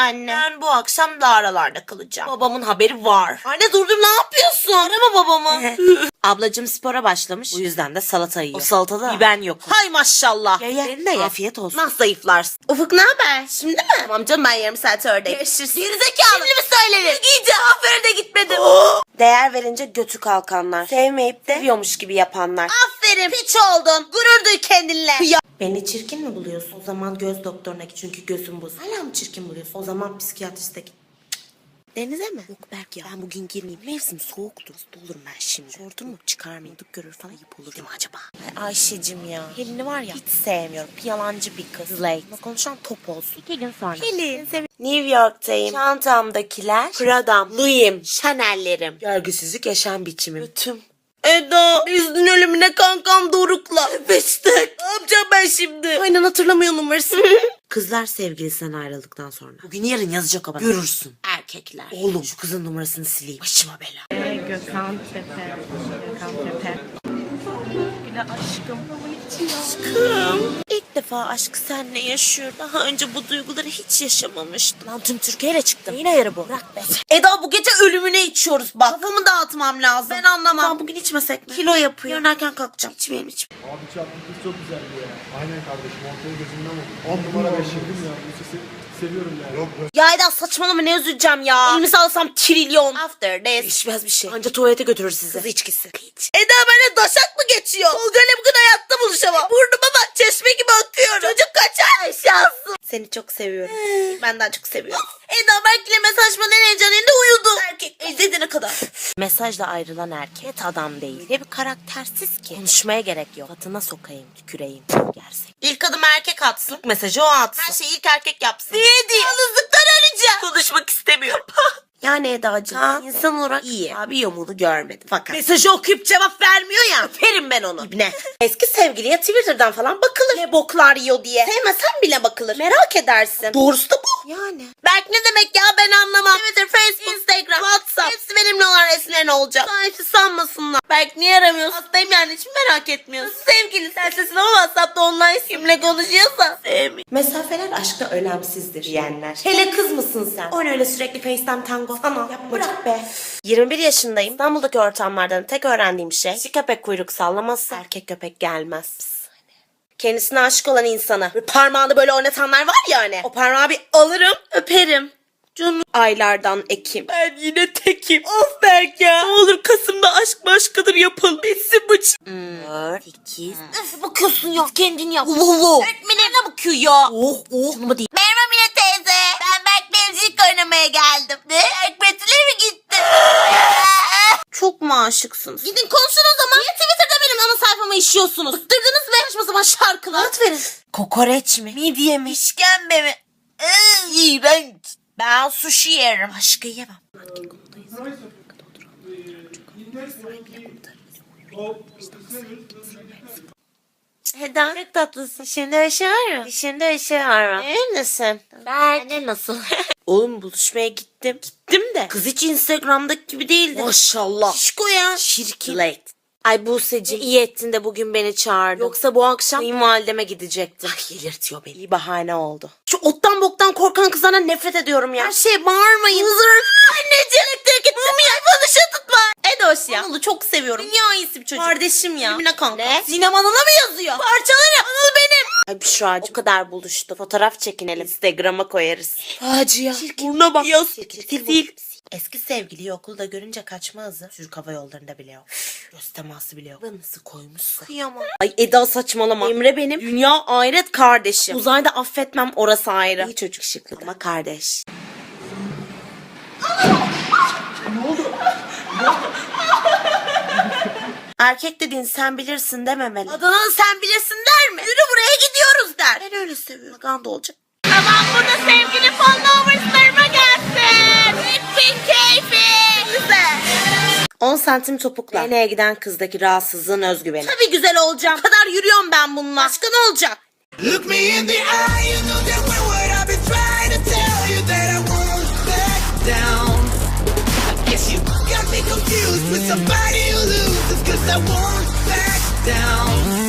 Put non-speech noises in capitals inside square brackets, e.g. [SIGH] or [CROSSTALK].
Anne. Ben bu akşam da aralarda kalacağım. Babamın haberi var. Anne dur dur ne yapıyorsun? Arama babamı. [LAUGHS] Ablacım spora başlamış. Bu yüzden de salata yiyor. O salatada bir ben yokum. Hay maşallah. Ye ye. Benim de ye. Afiyet olsun. Nasıl zayıflarsın? Ufuk ne haber? Şimdi mi? Tamam canım ben yarım saat oradayım. Görüşürüz. Gerizekalı. Şimdi mi söylenir? İyice aferin de gitmedim. [GASPS] Değer verince götü kalkanlar. Sevmeyip de seviyormuş gibi yapanlar. Aferin. Piç oldun. Gurur duy kendinle. Beni çirkin mi buluyorsun? O zaman göz doktoruna git çünkü gözüm bozuk. Hala mı çirkin buluyorsun? O zaman psikiyatriste git. Denize mi? Yok Berk ya ben bugün girmeyeyim. Mevsim soğuktu. Hasta olurum ben şimdi. Sordun mu? Çıkarmayayım. Dık görür falan ayıp olur. Değil mi acaba? Ay Ayşe'cim ya. Pelin'i var ya hiç sevmiyorum. Bir yalancı bir kız. Late. Ama konuşan top olsun. İki gün sonra. Pelin. New York'tayım. Çantamdakiler Prada'm, Louis'im, Chanel'lerim. Görgüsüzlük yaşam biçimim. Ötüm. Eda, Biz'in ölümüne kankam Doruk'la. Beştek. Ne yapacağım ben şimdi? Aynen hatırlamıyor numarasını. [LAUGHS] Kızlar sevgilisinden ayrıldıktan sonra. Bugün yarın yazacak bana. Görürsün. Erkekler. Oğlum şu kızın numarasını sileyim. Başıma bela. Gökhan Tepe. Gökhan Tepe. De aşkım. Aşkım. İlk defa aşk seninle yaşıyorum. Daha önce bu duyguları hiç yaşamamıştım. Lan tüm Türkiye'yle çıktım. Yine yarı bu. Bırak be. Eda bu gece ölümüne içiyoruz bak. Kafamı dağıtmam lazım. Ben anlamam. Tamam bugün içmesek mi? Kilo yapıyor. Yarın erken kalkacağım. İçmeyelim içmeyelim. Abi çarptı kız çok güzeldi ya. Aynen kardeşim ortaya gözümden vurdu. 10 numara 5 yıldım ya. Bu sesi seviyorum yani. Yok be. Ya Eda saçmalama ne üzüleceğim ya. Elimi salsam trilyon. After this. İçmez bir şey. Anca tuvalete götürür sizi. Kız içkisi. Eda benimle daşak mı geçiyor? Tolga'yla bugün hayatta buluşamam. Burnuma bak çeşme gibi akıyor. Çocuk kaçar. Şansım. Seni çok seviyorum. Benden çok seviyorum. [GASPS] Eda belki mesajma heyecan elinde uyudu. Erkek izlediğine kadar. [SIGHS] Mesajla ayrılan erkek adam değil. Ve bir karaktersiz ki. Konuşmaya gerek yok. Fatına sokayım, tüküreyim. Gerçek. İlk adım erkek atsın. İlk mesajı o atsın. Her şeyi ilk erkek yapsın. Diye diye. Yani Eda'cığım insan olarak iyi. Abi yamulu görmedim. Fakat mesajı okuyup cevap vermiyor ya. Öperim ben onu. İbne. [LAUGHS] Eski sevgiliye Twitter'dan falan bakılır. Ne boklar yiyor diye. Sevmesen bile bakılır. Merak edersin. Doğrusu da bu. Yani. Berk ne demek ya ben anlamam. Twitter, Facebook, Instagram, WhatsApp. Olan resimlerin olacak. Sahiçi sanmasınlar. Berk niye aramıyorsun? Hastayım yani hiç merak etmiyorsun. Sevgili sen sesin ama WhatsApp'ta online kimle konuşuyorsan sevmiyorum. Mesafeler aşkta önemsizdir diyenler. Hele kız mısın sen? O ne öyle sürekli FaceTime tango sana. Yapma bırak be. 21 yaşındayım. İstanbul'daki ortamlardan tek öğrendiğim şey dişi köpek kuyruk sallaması erkek köpek gelmez. Kendisine aşık olan insana bir parmağını böyle oynatanlar var ya hani. O parmağı bir alırım öperim. Canım aylardan Ekim. Ben yine tekim. Of Berk ya. Ne olur Kasım'da aşk başkadır yapalım. Bitsin bu ç- Dört, sekiz. Öf bakıyorsun ya. Kendin yap. Ulu Öğretmenim ne bakıyor ya? Oh oh. Canıma değil. Merhaba Mine teyze. Ben Berk Mevcik oynamaya geldim. Ne? Betül'e mi gitti? [LAUGHS] Çok mu aşıksınız? Gidin konuşun o zaman. Niye Twitter'da benim ana sayfama işiyorsunuz? Bıktırdınız mı? Saçma sapan şarkılar. At verin. Kokoreç mi? Midye mi? İşkembe mi? Iıı, iğrenç. Ben sushi yerim. Başka yemem. Eda çok tatlısın. Dişinde ışığı var mı? Dişinde ışığı var mı? Neredesin? Ben. Ne nasıl? [LAUGHS] Oğlum buluşmaya gittim. Gittim de. Kız hiç Instagram'daki gibi değildi. Maşallah. Şişko ya. Şirkin. Late. Ay Buse'ci iyi ettin de bugün beni çağırdın. Yoksa bu akşam kayınvalideme gidecektim. Ay delirtiyor beni. İyi bahane oldu. Şu boktan korkan kızlardan nefret ediyorum ya. Her şeye bağırmayın. Hızır. Anneciğim elektrik gitti. Mumya konuşa tutma. Edoş ya. Anıl'ı çok seviyorum. Dünya iyisi bir çocuk. Kardeşim ya. Emine kanka. Ne? Sinem Anıl'a mı yazıyor? Parçalarım. Anıl benim. Ay Büşra'cığım o kadar buluştu. Fotoğraf çekinelim. Instagram'a koyarız. Hacı ya. Burnuna bak. Yaz. Sil. Eski sevgiliyi okulda görünce kaçma hızı Türk Hava Yolları'nda bile yok. Göz teması bile yok. Bana nasıl koymuşsun? Kıyamam. Ay Eda saçmalama. Emre benim dünya ahiret kardeşim. Uzayda affetmem orası ayrı. İyi çocuk şıklı ama kardeş. Erkek dediğin sen bilirsin dememeli. Adana sen bilirsin der mi? Yürü buraya gidiyoruz der. Ben öyle seviyorum. Ganda olacak. Tamam burada sevgili followerslarıma gelsin. Hepin keyfi. Güzel. 10 santim topukla. Deneye giden kızdaki rahatsızlığın özgüveni. Tabii güzel olacağım. Bu kadar yürüyorum ben bununla. Başka ne olacak? Look me in the eye, you know that one word I've been trying to tell you that I won't back down. I guess you got me confused with somebody who loses, cause I won't back down.